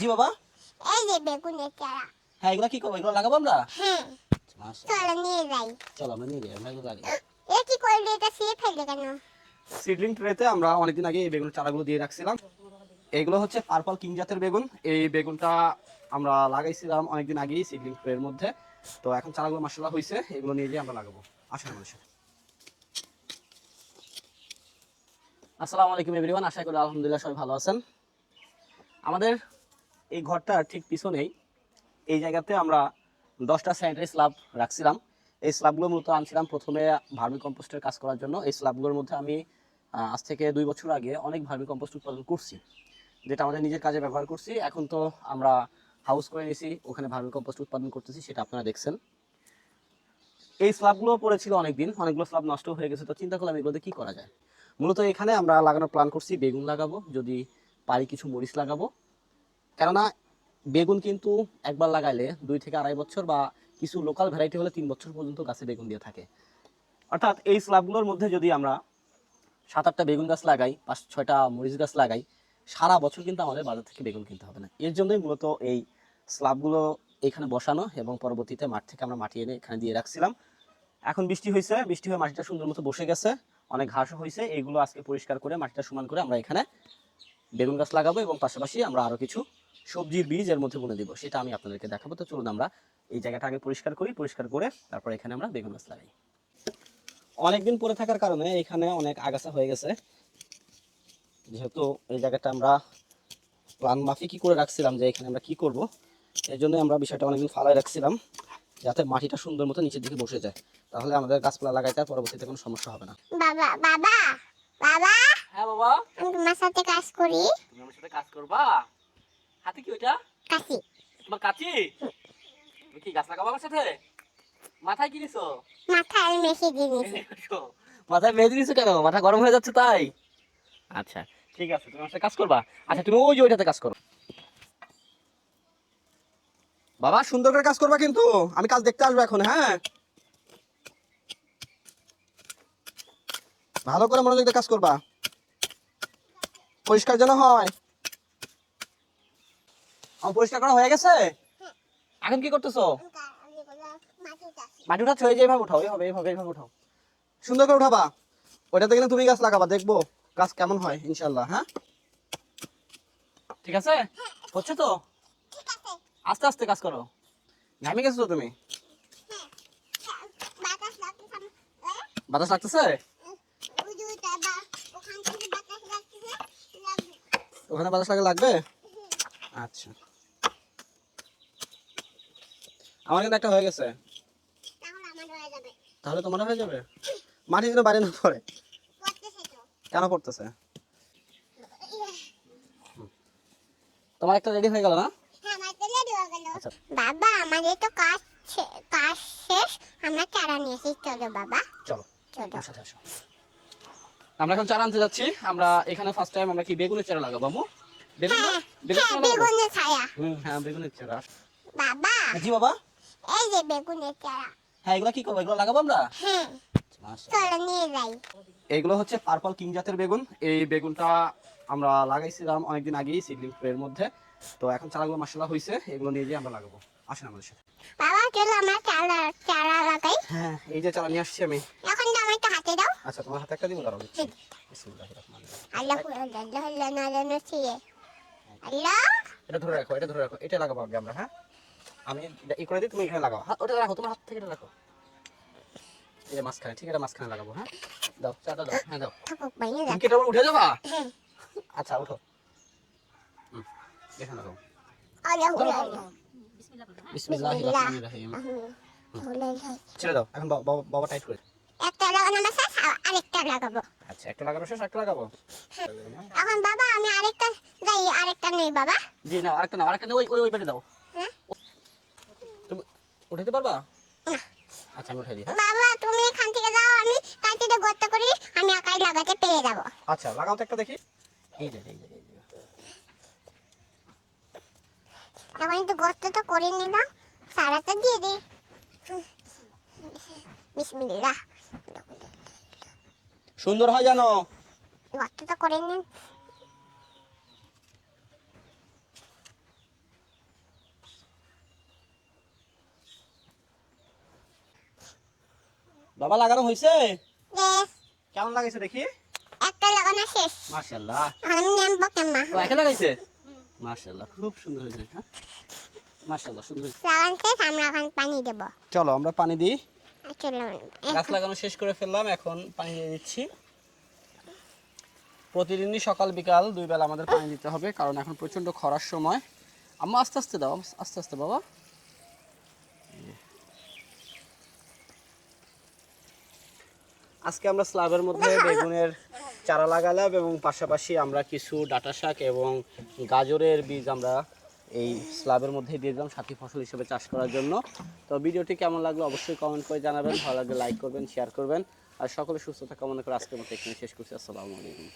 জি বাবা। এই যে বেগুনের চারা। হ্যাঁ এগুলো কি করব? এগুলো লাগাবো আমরা? হ্যাঁ। চলো নিয়ে যাই। চলো আমরা নিয়ে যাই আমরা এগুলো লাগাই এ কি করলি? এটা ছিঁড়ে ফেললে কেন? সিডলিং ট্রেতে আমরা অনেকদিন আগে এই বেগুনের চারাগুলো দিয়ে রাখছিলাম। এগুলো হচ্ছে পার্পল কিং জাতের বেগুন। এই বেগুনটা আমরা লাগাইছিলাম অনেকদিন আগেই সিডলিং ট্রের মধ্যে। তো এখন চারাগুলো মাসাল্লাহ হয়েছে এগুলো নিয়ে গিয়ে আমরা লাগাবো। আসেন আমাদের সাথে। আসসালামু আলাইকুম এভরিওয়ান আশা করি আলহামদুলিল্লাহ সবাই ভালো আছেন। আমাদের এই ঘরটার ঠিক পিছনেই এই জায়গাতে আমরা দশটা স্যানিটারি স্ল্যাব রাখছিলাম। এই স্ল্যাবগুলো মূলত আনছিলাম প্রথমে ভার্মি কম্পোস্টের কাজ করার জন্য। এই স্ল্যাবগুলোর মধ্যে আমি আজ থেকে দুই বছর আগে অনেক ভার্মি কম্পোস্ট উৎপাদন করছি, যেটা আমাদের নিজের কাজে ব্যবহার করছি। এখন তো আমরা হাউস করে নিয়েছি, ওখানে ভার্মি কম্পোস্ট উৎপাদন করতেছি, সেটা আপনারা দেখছেন। এই স্ল্যাবগুলো পড়েছিল অনেকদিন, অনেকগুলো স্ল্যাব নষ্ট হয়ে গেছে, তো চিন্তা করলাম এগুলোতে কী করা যায়? মূলত এখানে আমরা লাগানোর প্ল্যান করছি, বেগুন লাগাবো, যদি পারি কিছু মরিচ লাগাবো। কেননা বেগুন কিন্তু একবার লাগাইলে দুই থেকে আড়াই বছর বা কিছু লোকাল ভ্যারাইটি হলে তিন বছর পর্যন্ত গাছে বেগুন দিয়ে থাকে। অর্থাৎ এই স্ল্যাবগুলোর মধ্যে যদি আমরা সাত আটটা বেগুন গাছ লাগাই, পাঁচ ছয়টা মরিচ গাছ লাগাই, সারা বছর কিন্তু আমাদের বাজার থেকে বেগুন কিনতে হবে না। এর জন্যই মূলত এই স্ল্যাবগুলো এখানে বসানো এবং পরবর্তীতে মাঠ থেকে আমরা মাটি এনে এখানে দিয়ে রাখছিলাম। এখন বৃষ্টি হয়েছে, বৃষ্টি হয়ে মাটিটা সুন্দর মতো বসে গেছে, অনেক ঘাসও হয়েছে এইগুলো আজকে পরিষ্কার করে, মাটিটা সমান করে আমরা এখানে বেগুন গাছ লাগাবো এবং পাশাপাশি আমরা আরও কিছু সবজির বীজ এর মধ্যে বুনে দিব সেটা আমি আপনাদেরকে দেখাবো। তো চলুন আমরা এই জায়গাটা আগে পরিষ্কার করি পরিষ্কার করে তারপর এখানে আমরা বেগুন গাছ লাগাই। অনেকদিন পরে থাকার কারণে এখানে অনেক আগাছা হয়ে গেছে। যেহেতু এই জায়গাটা আমরা প্লান মাফি কি করে রাখছিলাম যে এখানে আমরা কি করব এই জন্য আমরা বিষয়টা অনেকদিন ফালাই রাখছিলাম যাতে মাটিটা সুন্দর মতো নিচের দিকে বসে যায়। তাহলে আমাদের গাছপালা লাগাইতে আর পরবর্তীতে কোনো সমস্যা হবে না। বাবা বাবা বাবা হ্যাঁ বাবা। আমি তোমার সাথে কাজ করি। তুমি আমার সাথে কাজ করবা? হাতে কি কাশি। তোমার কাচি? তুমি কি গাছ লাগাবো আমার সাথে? মাথায় কি দিছো? মাথায় জিনিস মাথায় দিছো কেন? মাথা গরম হয়ে যাচ্ছে তাই? আচ্ছা ঠিক আছে তুমি আমার কাজ করবা। আচ্ছা তুমি ওই যে ওইটাতে কাজ করো। বাবা সুন্দর করে কাজ করবা কিন্তু। আমি কাজ দেখতে আসব এখন হ্যাঁ? ভালো করে মনোযোগ দিয়ে কাজ করবা। পরিষ্কার যেন হয়। পরিষ্কার করা হয়ে গেছে? এখন কি করতেছো? মাটি উঠাচ্ছ, এই যে এইভাবে উঠাও এইভাবে এইভাবে এইভাবে উঠাও। সুন্দর করে উঠাবা। ওইটাতে কিন্তু তুমি গাছ লাগাবা, দেখব গাছ কেমন হয় ইনশাল্লাহ হ্যাঁ? ঠিক আছে? হচ্ছে তো? আস্তে আস্তে কাজ করো। ঘামে গেছো তো তুমি? বাতাস লাগতেছে। ওখানে বাতাস লাগে লাগবে? আচ্ছা। আমার কিন্তু একটা হয়ে গেছে। তাহলে তোমার হয়ে যাবে? মাটি যেন বাইরে না পড়ে। কেন পড়তেছে? তোমার একটা রেডি হয়ে গেল না? আচ্ছা। বাবা আমাদের তো কাজ কাজ শেষ। আমরা চারা নিয়ে এসেছি চলো বাবা। চলো। চলো। আমার সাথে আসো আমরা এখন চারা আনতে যাচ্ছি। আমরা এখানে ফার্স্ট টাইম আমরা কি বেগুনের চারা লাগাবো আম্মু? বেগুন হ্যাঁ বেগুনের হ্যাঁ চারা বেগুনের ছায়া হুম হ্যাঁ বেগুনের চারা। বাবা। জি বাবা? এই যে বেগুনের চারা হ্যাঁ এগুলো কি করব? এগুলো লাগাবো আমরা? হ্যাঁ। চলো নিয়ে যাই। এইগুলো হচ্ছে পার্পল কিং জাতের বেগুন। এই বেগুনটা আমরা লাগাইছিলাম অনেকদিন আগেই সিডলিং ট্রের মধ্যে। তো এখন চারাগুলো মাসাল্লাহ হয়েছে এগুলো নিয়ে গিয়ে আমরা লাগাবো। আসেন আমাদের সাথে। বাবা চলো আমরা চারা চারা লাগাই। হ্যাঁ এই যে চারা নিয়ে আসছি আমি। এখন তো আমার হাতে দাও। আচ্ছা তোমার হাতে একটা দিব দাঁড়াও বিসমিল্লাহির রহমানির রহিম। আল্লাহ আল্লাহ আল্লাহ নারায়ণ ছিয়ে আল্লাহ এটা ধরে রাখো এটা ধরে রাখো। এটা লাগাবো আগে আমরা হ্যাঁ? আমি এটা ই করে দিই তুমি এখানে লাগাও। হাত ওটা রাখো তোমার হাত থেকে এটা রাখো। এই মাঝখানে ঠিক এটা মাঝখানে লাগাবো হ্যাঁ? দাও চাটা দাও হ্যাঁ দাও। তুমি কি উঠে যাবা? হ্যাঁ। আচ্ছা উঠো। এখানে লাগাও ছেড়ে দাও এখন বাবা বাবা টাইট করে। একটা লাগানো শেষ আর আরেকটা লাগাবো। আচ্ছা একটা লাগানো শেষ একটা লাগাবো। এখন বাবা আমি আরেকটা যাই আরেকটা নেই বাবা। জি না আরেকটা না আরেকটা ওই ওই পেটে দাও। উঠাতে পারবা? আচ্ছা আমি উঠাই দিই হ্যাঁ? বাবা তুমি এখান থেকে যাও আমি কাটিতে গর্ত করি আমি একাই লাগাতে পেরে যাব। আচ্ছা লাগাও তো একটা দেখি। এই যে এই যে এখন একটু গর্তটা করে নিলাম সারাটা দিয়ে দিই। বিসমিল্লাহ সুন্দর হয় জানো? গর্তটা করে নিন। বাবা লাগানো হয়েছে? কেমন লাগাইছে দেখি? একটা লাগানো শেষ। মার্শাল্লাহ আমি নেমবো কেমন ও একে লাগাইছে? মার্শাল্লাহ খুব সুন্দর হয়েছে হ্যাঁ? মার্শাল্লাহ সুন্দর হয়েছে। আমরা এখন পানি দেবো। চলো আমরা পানি দিই। চলো গাছ লাগানো শেষ করে ফেললাম এখন পানি দিয়ে দিচ্ছি। প্রতিদিনই সকাল বিকাল দুই বেলা আমাদের পানি দিতে হবে কারণ এখন প্রচণ্ড খরার সময়। আম্মা আস্তে আস্তে দাও আস্তে আস্তে বাবা। আজকে আমরা স্ল্যাবের মধ্যে বেগুনের চারা লাগালাম এবং পাশাপাশি আমরা কিছু ডাটা শাক এবং গাজরের বীজ আমরা এই স্ল্যাবের মধ্যে দিয়ে দিলাম সাথী ফসল হিসেবে চাষ করার জন্য। তো ভিডিওটি কেমন লাগল অবশ্যই কমেন্ট করে জানাবেন। ভালো লাগলে লাইক করবেন শেয়ার করবেন। আর সকলে সুস্থতা কামনা করে আজকের মতো এখানে শেষ করছি। আসসালামু আলাইকুম।